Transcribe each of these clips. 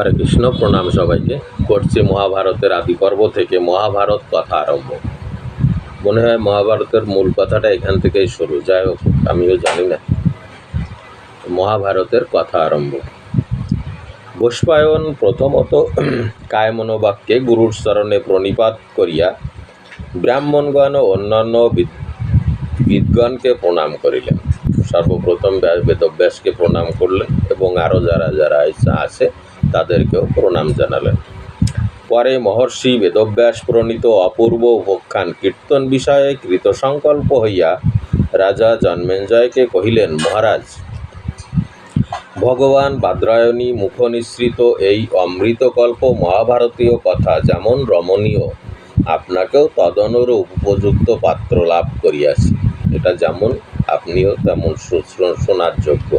হরে কৃষ্ণ প্রণাম সবাইকে করছি মহাভারতের আদি পর্ব থেকে মহাভারত কথা আরম্ভ। মনে হয় মহাভারতের মূল কথাটা এখান থেকেই শুরু। যাই হোক, আমিও জানি না। মহাভারতের কথা আরম্ভ। বৈষ্পায়ন প্রথমত কায়মনোবাক্যে গুরুর চরণে প্রণিপাত করিয়া ব্রাহ্মণগণ ও অন্যান্য বিদ- বিদ্গণকে প্রণাম করিলেন। সর্বপ্রথম ব্যাস, বেদব্যাসকে প্রণাম করলেন এবং আরও যারা যারা আছে তাদেরকেও প্রণাম জানালেন। পরে মহর্ষি বেদব্যাস প্রণীত অপূর্ব উপাখ্যান কীর্তন বিষয়ে কৃতসংকল্প হইয়া রাজা জন্মেঞ্জয়কে কহিলেন, মহারাজ, ভগবান বাদ্রায়ণী মুখনিসৃত এই অমৃতকল্প মহাভারতীয় কথা যেমন রমণীয়, আপনাকেও তদনুরূপ উপযুক্ত পাত্র লাভ করিয়াছি। এটা যেমন আপনিও তেমন শোনার যোগ্য।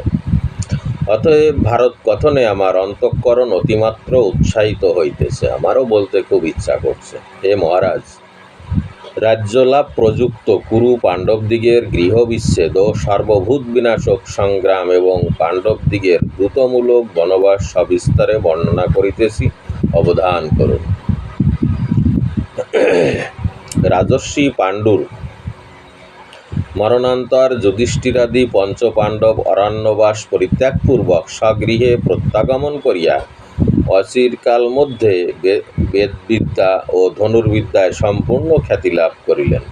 অতএব ভারত কথনে আমার অন্তঃকরণ অতিমাত্র উৎসাহিত হইতেছে। আমারও বলতে খুব ইচ্ছা করছে। হে মহারাজ, রাজ্যলাভ প্রযুক্ত কুরু পাণ্ডবদিগের গৃহবিচ্ছেদ ও সর্বভূত বিনাশক সংগ্রাম এবং পাণ্ডবদিগের দ্রুতমূলক বনবাস সবিস্তারে বর্ণনা করিতেছি। অবধান করুন। রাজস্বী পাণ্ডুর মরণান্তর যুধিষ্ঠিরাদি পঞ্চপাণ্ডব অরণ্যবাস পরিত্যাগপূর্বক স্বগৃহে প্রত্যাগমন করিয়া অচিরকাল মধ্যে বেদবিদ্যা ও ধনুর্বিদ্যায় সম্পূর্ণ খ্যাতি লাভ করিলেন।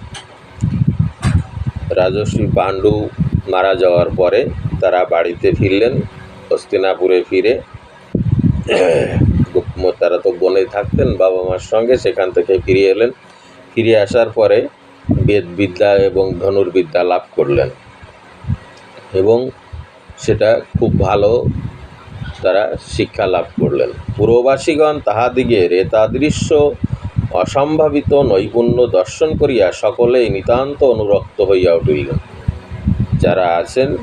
রাজশ্রী পাণ্ডু মারা যাওয়ার পরে তারা বাড়িতে ফিরলেন, হস্তিনাপুরে ফিরে। তারা তো বনে থাকতেন বাবা মার সঙ্গে সেখান থেকে ফিরে এলেন। ফিরে আসার পরে বেদবিদ্যা এবং ধনুর্বিদ্যা লাভ করলেন। এবং সেটা খুব ভালো তারা শিক্ষা লাভ করলেন। পূর্ববাসীগণ তাহাদিগের এতাদৃশ্য অসম্ভাবিত নৈপুণ্য দর্শন করিয়া সকলেই নিতান্ত অনুরক্ত হইয়া উঠিলেন যারা আছেন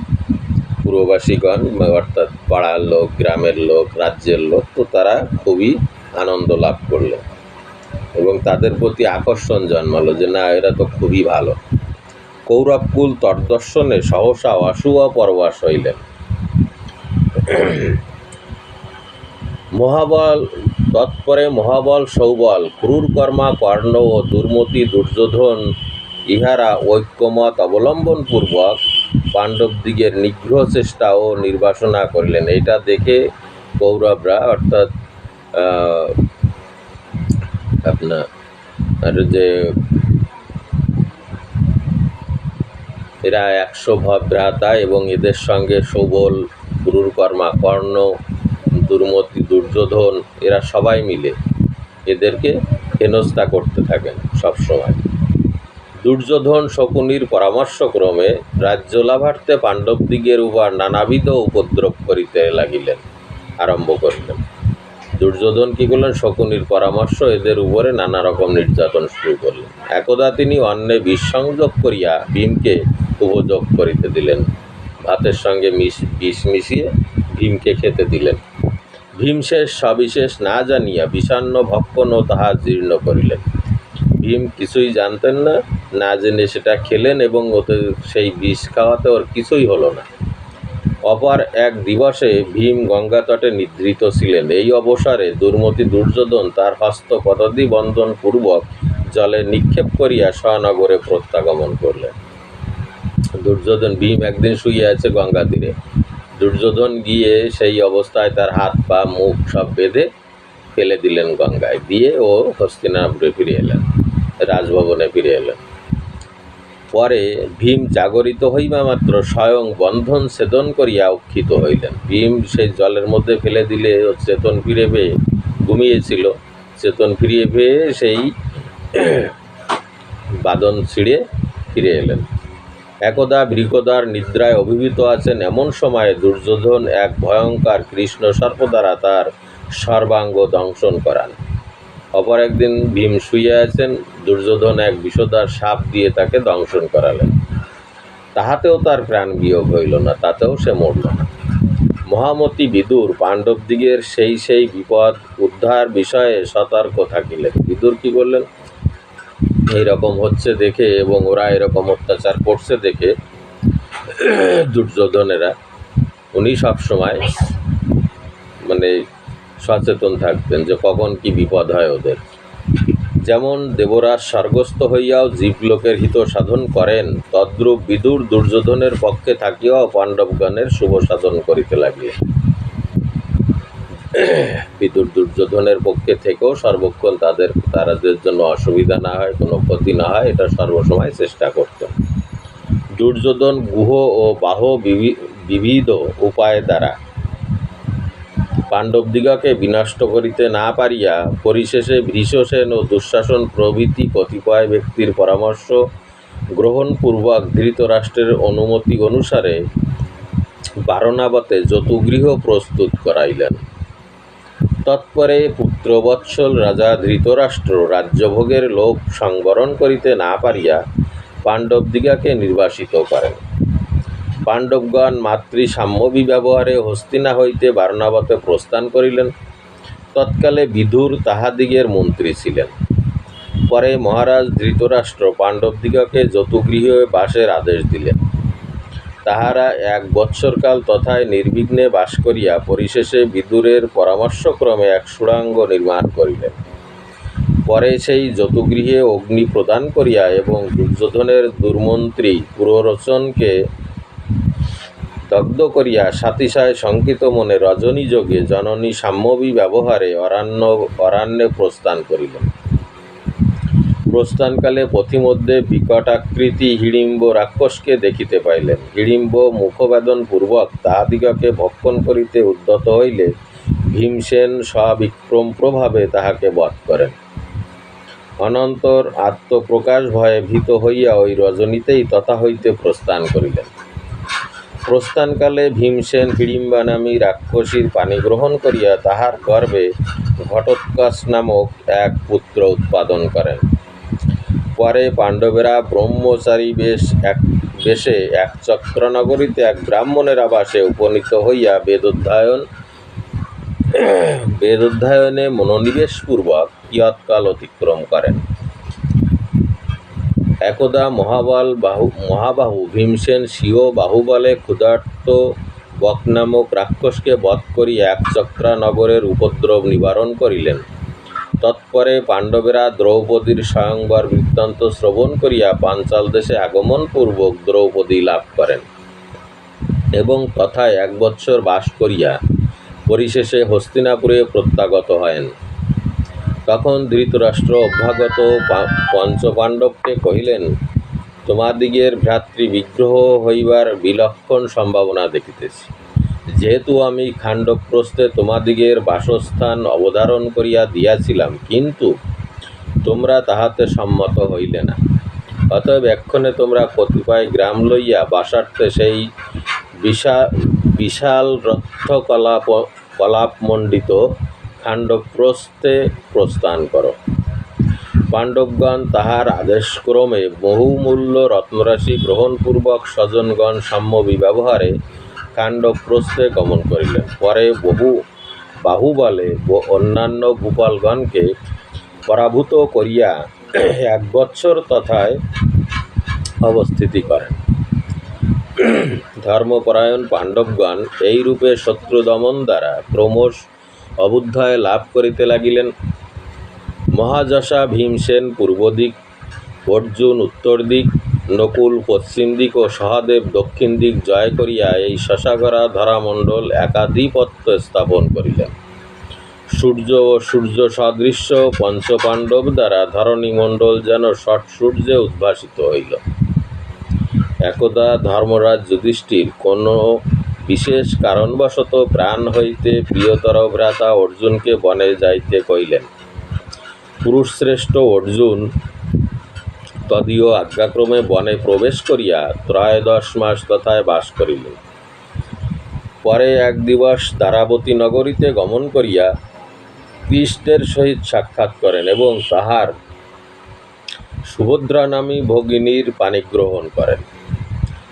পূর্ববাসীগণ, অর্থাৎ পাড়ার লোক, গ্রামের লোক, রাজ্যের লোক, তো তারা খুবই আনন্দ লাভ করলেন। এবং তাদের প্রতি আকর্ষণ জন্মালো যে, না, এরা তো খুবই ভালো। কৌরবকুল তর্দর্শনে সহসা অশুভ পরবাস হইলেন। মহাবল, তৎপরে মহাবল সৌবল ক্রূরকর্মা কর্ণ ও দুর্মতি দুর্যোধন ইহারা ঐক্যমত অবলম্বনপূর্বক পাণ্ডবদিগের নিগ্রহ চেষ্টা ও নির্বাসনা করিলেন। এটা দেখে কৌরবরা অর্থাৎ আপনার, আর যে এরা একশো ভ্রাতা এবং এদের সঙ্গে সবল ক্রূরকর্মা কর্ণ দুর্মতি, দুর্যোধন, এরা সবাই মিলে এদেরকে হেনস্থা করতে থাকেন সবসময়। দুর্যোধন শকুনির পরামর্শক্রমে রাজ্য লাভার্থে পাণ্ডবদিগের উপর নানাবিধ উপদ্রব করিতে লাগিলেন, আরম্ভ করিলেন। দুর্যোধন কি করলেন? শকুনির পরামর্শ এদের উপরে নানা রকম নির্যাতন শুরু করলেন। একদা তিনি অন্নে বিষ সংযোগ করিয়া ভীমকে উপযোগ করিতে দিলেন। ভাতের সঙ্গে মিশ, বিষ মিশিয়ে ভীমকে খেতে দিলেন। ভীমশেষ সবিশেষ না জানিয়া বিষান্ন ভক্ষণ ও তাহা জীর্ণ করিলেন। ভীম কিছুই জানতেন না না জেনে সেটা খেলেন এবং ওতে সেই বিষ খাওয়াতে ওর কিছুই হলো না। অপর এক দিবসে ভীম গঙ্গা তটে নিদ্রিত ছিলেন। এই অবসরে দুর্মতি দুর্যোধন তার হস্ত পদদি বন্ধন পূর্বক জলে নিক্ষেপ করিয়া স্বনগরে প্রত্যাগমন করলেন। দুর্যোধন ভীম একদিন শুয়ে আছে গঙ্গা তীরে। দুর্যোধন গিয়ে সেই অবস্থায় তার হাত, পা, মুখ সব বেঁধে ফেলে দিলেন গঙ্গায়। দিয়ে ও হস্তিনাপুরে ফিরে এলেন, রাজভবনে ফিরে এলেন। পরে ভীম জাগরিত হইবা মাত্র স্বয়ং বন্ধন ছেদন করিয়া উক্ষিত হইলেন। ভীম সেই জলের মধ্যে ফেলে দিলে চেতন ফিরে পেয়ে ঘুমিয়েছিল। চেতন ফিরিয়ে পেয়ে সেই বাদন ছিঁড়ে ফিরে এলেন। একদা বৃকদার নিদ্রায় অভিভূত আছেন এমন সময়ে দুর্যোধন এক ভয়ঙ্কর কৃষ্ণ সর্প দ্বারা তার সর্বাঙ্গ দংশন করান। অপর একদিন ভীম শুয়ে আছেন, দুর্যোধন এক বিষদার সাপ দিয়ে তাকে দংশন করালেন। তাহাতেও তার প্রাণ বিয়োগ হইল না, তাতেও সে মরল না। মহামতি বিদুর পাণ্ডবদিগের সেই সেই বিপদ উদ্ধার বিষয়ে সতর্ক থাকিলেন। বিদুর কি করলেন এইরকম হচ্ছে দেখে এবং ওরা এরকম অত্যাচার করছে দেখে দুর্যোধনেরা। উনি সবসময় মানে সচেতন থাকতেন যে কখন কি বিপদ হয় ওদের। যেমন দেবরাজ স্বর্গস্থ হইয়াও জীবলোকের হিত সাধন করেন, তদ্রূপ বিদুর দুর্যোধনের পক্ষে থাকিয়াও পাণ্ডবগণের শুভ সাধন করিতে লাগিলেন। বিদুর দুর্যোধনের পক্ষে থেকেও সর্বক্ষণ তাদের তাদের জন্য অসুবিধা না হয়, কোনো ক্ষতি না হয়, এটা সর্বসময় চেষ্টা করতেন। দুর্যোধন গুহ ও বাহ বিবিধ উপায় দ্বারা পাণ্ডবদিগকে বিনষ্ট করিতে না পারিয়া পরিশেষে ভীষসেন ও দুঃশাসন প্রভৃতি কতিপয় ব্যক্তির পরামর্শ গ্রহণপূর্বক ধৃতরাষ্ট্রের অনুমতি অনুসারে বারণাবতে যতুগৃহ প্রস্তুত করাইলেন। তৎপরে পুত্রবৎসল রাজা ধৃতরাষ্ট্র রাজ্যভোগের লোভ সংবরণ করিতে না পারিয়া পাণ্ডবদিগাকে নির্বাসিত করেন। পাণ্ডবগণ মাতৃ সাম্যবী ব্যবহারে হস্তিনা হইতে বারণাবতে প্রস্থান করিলেন। তৎকালে বিধুর তাহাদিগের মন্ত্রী ছিলেন। পরে মহারাজ ধৃতরাষ্ট্র পাণ্ডবদিগকে যতুগৃহে বাসের আদেশ দিলেন। তাহারা এক বৎসরকাল তথায় নির্বিঘ্নে বাস করিয়া পরিশেষে বিদুরের পরামর্শক্রমে এক সুড়াঙ্গ নির্মাণ করিলেন। পরে সেই যতুগৃহে অগ্নি প্রদান করিয়া এবং দুর্যোধনের দুর্মন্ত্রী পুররোচনকে দগ্ধ করিয়া সাতিশায় শঙ্কিত মনে রজনী যোগে জননী সাম্যবী ব্যবহারে অরণ্য, অরণ্যে প্রস্থান করিলেন। প্রস্থানকালে পথিমধ্যে বিকটাকৃতি হিড়িম্ব রাক্ষসকে দেখিতে পাইলেন। হিড়িম্ব মুখবেদন পূর্বক তাহাদিগকে ভক্ষণ করিতে উদ্যত হইলে ভীমসেন সবিক্রম প্রভাবে তাহাকে বধ করেন। অনন্তর আত্মপ্রকাশ ভয়ে ভীত হইয়া ওই রজনীতেই তথা হইতে প্রস্থান করিলেন। প্রস্থানকালে ভীমসেন হিড়িম্বা নামী রাক্ষসীর পানি গ্রহণ করিয়া তাহার গর্ভে ঘটোৎকচ নামক এক পুত্র উৎপাদন করেন। পরে পাণ্ডবেরা ব্রহ্মচারী বেশ এক, বেশে এক চক্রনগরীতে এক ব্রাহ্মণের আবাসে উপনীত হইয়া বেদোধ্যায়ন, বেদোধ্যায়নে মনোনিবেশপূর্বক কিয়ৎকাল অতিক্রম করেন। একদা মহাবল বাহু, মহাবাহু, ভীমসেন স্বীয় বাহুবলে ক্ষুধার্ত বক নামক রাক্ষসকে বধ করিয়া একচক্রা নগরের উপদ্রব নিবারণ করিলেন। তৎপরে পাণ্ডবেরা দ্রৌপদীর স্বয়ংবর বৃত্তান্ত শ্রবণ করিয়া পাঞ্চাল দেশে আগমনপূর্বক দ্রৌপদী লাভ করেন এবং তথায় এক বৎসর বাস করিয়া পরিশেষে হস্তিনাপুরে প্রত্যাগত হয়েন। তখন ধৃতরাষ্ট্র অভ্যাগত পঞ্চপাণ্ডবকে কহিলেন তোমাদিগের ভ্রাতৃ বিগ্রহ হইবার বিলক্ষণ সম্ভাবনা দেখিতেছি। যেহেতু আমি খাণ্ডপ্রস্থে তোমাদিগের বাসস্থান অবধারণ করিয়া দিয়াছিলাম, কিন্তু তোমরা তাহাতে সম্মত হইলে না। অতএব এক্ষণে তোমরা কতিপয় গ্রাম লইয়া বাসার্থে সেই বিশাল বিশাল রথকলাপ কলাপমণ্ডিত খাণ্ডপ্রস্থে প্রস্থান করো। পাণ্ডবগণ তাহার আদেশক্রমে বহুমূল্য রত্নরাশি গ্রহণপূর্বক স্বজনগণ সাম্য ব্যবহারে কাণ্ডপ্রস্থে গমন করিলেন। পরে বহু বাহুবলে অন্যান্য ভূপালগণকে পরাভূত করিয়া এক বৎসর তথায় অবস্থিতি করেন। ধর্মপরায়ণ পাণ্ডবগণ এইরূপে শত্রু দমন দ্বারা ক্রমশ অবুদ্ধয় লাভ করিতে লাগিলেন। মহাযশা ভীমসেন পূর্ব দিক, অর্জুন উত্তর দিক, নকুল পশ্চিম দিক ও সহাদেব দক্ষিণ দিক জয় করিয়া এই শশাগরা ধরামণ্ডল একাধিপত্য স্থাপন করিলেন। সূর্য ও সূর্য সদৃশ্য পঞ্চপাণ্ডব দ্বারা ধরণীমণ্ডল যেন ষট সূর্যে উদ্ভাসিত হইল। একদা ধর্মরাজ যুধিষ্ঠির কোনো বিশেষ কারণবশত প্রাণ হইতে প্রিয়তর ভ্রাতা অর্জুনকে বনে যাইতে কইলেন পুরুষশ্রেষ্ঠ অর্জুন, তদীয় আজ্ঞাক্রমে বনে প্রবেশ করিয়া ত্রয়োদশ মাস তথায় বাস করিলেন। পরে এক দিবস দ্বারাবতী নগরীতে গমন করিয়া কৃষ্ণের সহিত সাক্ষাৎ করেন এবং তাহার সুভদ্রা নামী ভগিনীর পানিগ্রহণ করেন।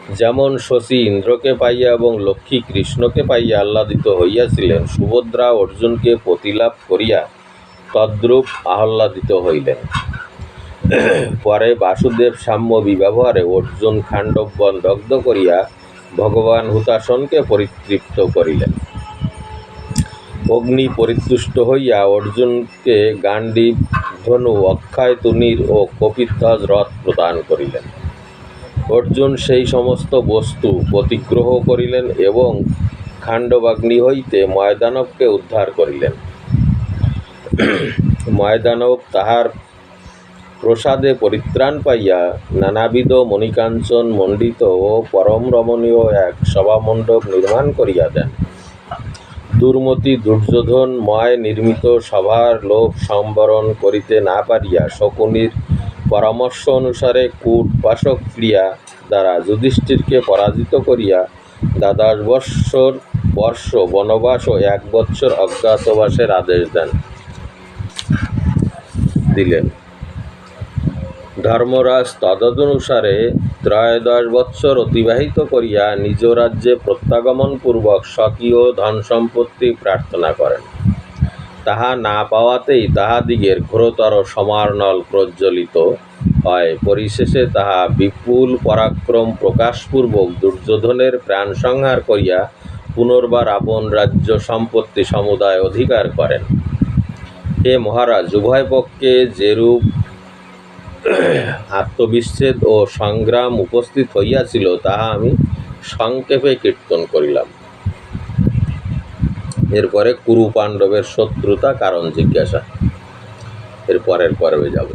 যেমন শশী ইন্দ্রকে পাইয়া এবং লক্ষ্মী কৃষ্ণকে পাইয়া আহ্লাদিত হইয়াছিলেন, সুভদ্রা অর্জুনকে প্রতিলাভ করিয়া তদ্রূপ আহ্লাদিত হইলেন। পরে বাসুদেব সাম্য বিব্যবহারে অর্জুন খাণ্ডববন দগ্ধ করিয়া ভগবান হুতাসনকে পরিতৃপ্ত করিলেন। অগ্নি পরিতুষ্ট হইয়া অর্জুনকে গান্ডীব ধনু, অক্ষয়, তুনির ও কপিধ্বজ রথ প্রদান করিলেন। অর্জুন সেই সমস্ত বস্তু প্রতিগ্রহ করিলেন এবং খাণ্ডবাগ্নি হইতে ময়দানবকে উদ্ধার করিলেন। ময়দানব তাহার প্রসাদে পরিত্রাণ পাইয়া নানাবিধ মণিকাঞ্চন মণ্ডিত ও পরম রমণীয় এক সভামণ্ডপ নির্মাণ করিয়া দেন। দুর্মতি দুর্যোধন ময় নির্মিত সভার লোভ সম্বরণ করিতে না পারিয়া শকুনির পরামর্শ অনুসারে কূট পাশক ক্রিয়া দ্বারা যুধিষ্ঠিরকে পরাজিত করিয়া দ্বাদশ বৎসর বর্ষ বনবাস ও এক বৎসর অজ্ঞাতবাসের আদেশ দেন। দিলেন। ধর্মরাজ তদনুসারে ত্রয়োদশ বৎসর অতিবাহিত করিয়া নিজ রাজ্যে প্রত্যাগমনপূর্বক স্বকীয় ধন সম্পত্তি প্রার্থনা করেন। তাহা না পাওয়াতেই তাহাদিগের ঘোরতর সমার্নল প্রজ্বলিত হয়। পরিশেষে তাহা বিপুল পরাক্রম প্রকাশপূর্বক দুর্যোধনের প্রাণ সংহার করিয়া পুনর্বার আপন রাজ্য সম্পত্তি সমুদায় অধিকার করেন। হে মহারাজ, উভয় পক্ষে যেরূপ আত্মবিচ্ছেদ ও সংগ্রাম উপস্থিত হইয়াছিল, তাহা আমি সংক্ষেপে কীর্তন করিলাম। এরপরে কুরু পাণ্ডবের শত্রুতা কারণ জিজ্ঞাসা। এর পরের পর্বে যাব।